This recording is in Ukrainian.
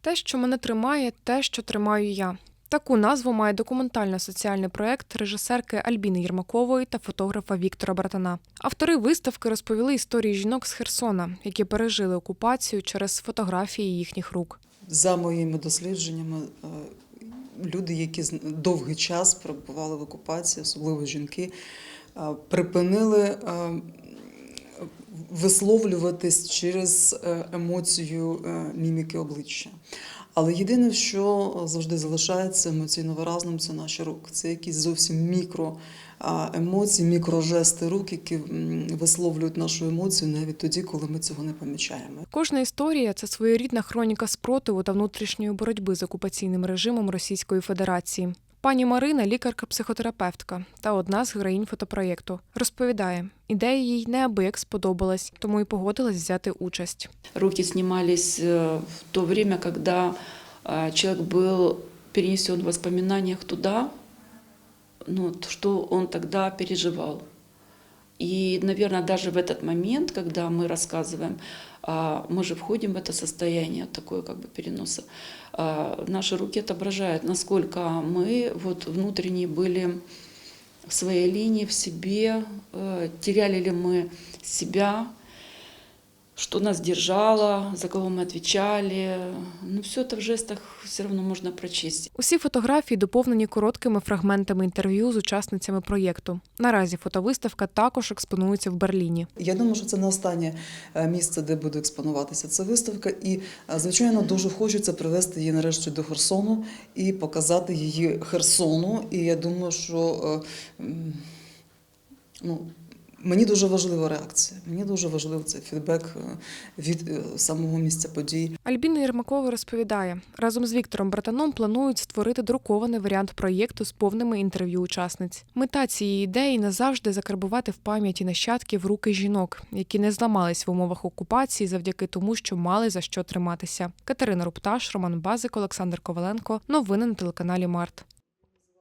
Те, що мене тримає, те, що тримаю я. Таку назву має документально-соціальний проект режисерки Альбіни Єрмакової та фотографа Віктора Братана. Автори виставки розповіли історії жінок з Херсона, які пережили окупацію через фотографії їхніх рук. За моїми дослідженнями, е, люди, які довгий час перебували в окупації, особливо жінки, е, припинили е, висловлюватись через е, емоцію е, міміки обличчя. Але єдине, що завжди залишається емоційно виразним, це наші руки. Це якісь зовсім мікро емоції, мікрожести рук, які висловлюють нашу емоцію навіть тоді, коли ми цього не помічаємо. Кожна історія це своєрідна хроніка спротиву та внутрішньої боротьби з окупаційним режимом Російської Федерації. Пані Марина, лікарка-психотерапевтка та одна з героїнь фотопроєкту, розповідає, ідея їй неабияк сподобалась, тому й погодилась взяти участь. Руки снимались э, в то время, когда э, человек был перенесен в воспоминаниях туда, ну, т- что он тогда переживал. И, наверное, даже в этот момент, когда мы рассказываем, а, мы же входим в это состояние такое как бы переноса, а, наши руки отображают, насколько мы вот внутренне были в своей линии, в себе, э, теряли ли мы себя, что нас держало, за кого мы отвечали. Ну, все это в жестах все равно можно прочесть. Усі фотографії доповнені короткими фрагментами інтерв'ю з учасницями проєкту. Наразі фотовиставка також експонується в Берліні. Я думаю, що це не останнє е, місце, де буде експонуватися ця виставка. І, е, звичайно, дуже хочеться привезти її нарешті до Херсону і показати її Херсону. І я думаю, що е, ну, мені дуже важлива реакція. Мені дуже важливий цей фідбек е, від е, самого місця подій. Альбіна Єрмакова розповідає, разом з Віктором Братаном планують створити друкований варіант проєкту з повними інтерв'ю учасниць. Мета цієї ідеї назавжди закарбувати в пам'яті нащадків руки жінок, які не зламались в умовах окупації завдяки тому, що мали за що триматися. Катерина Рупташ, Роман Базик, Олександр Коваленко. Новини на телеканалі Март.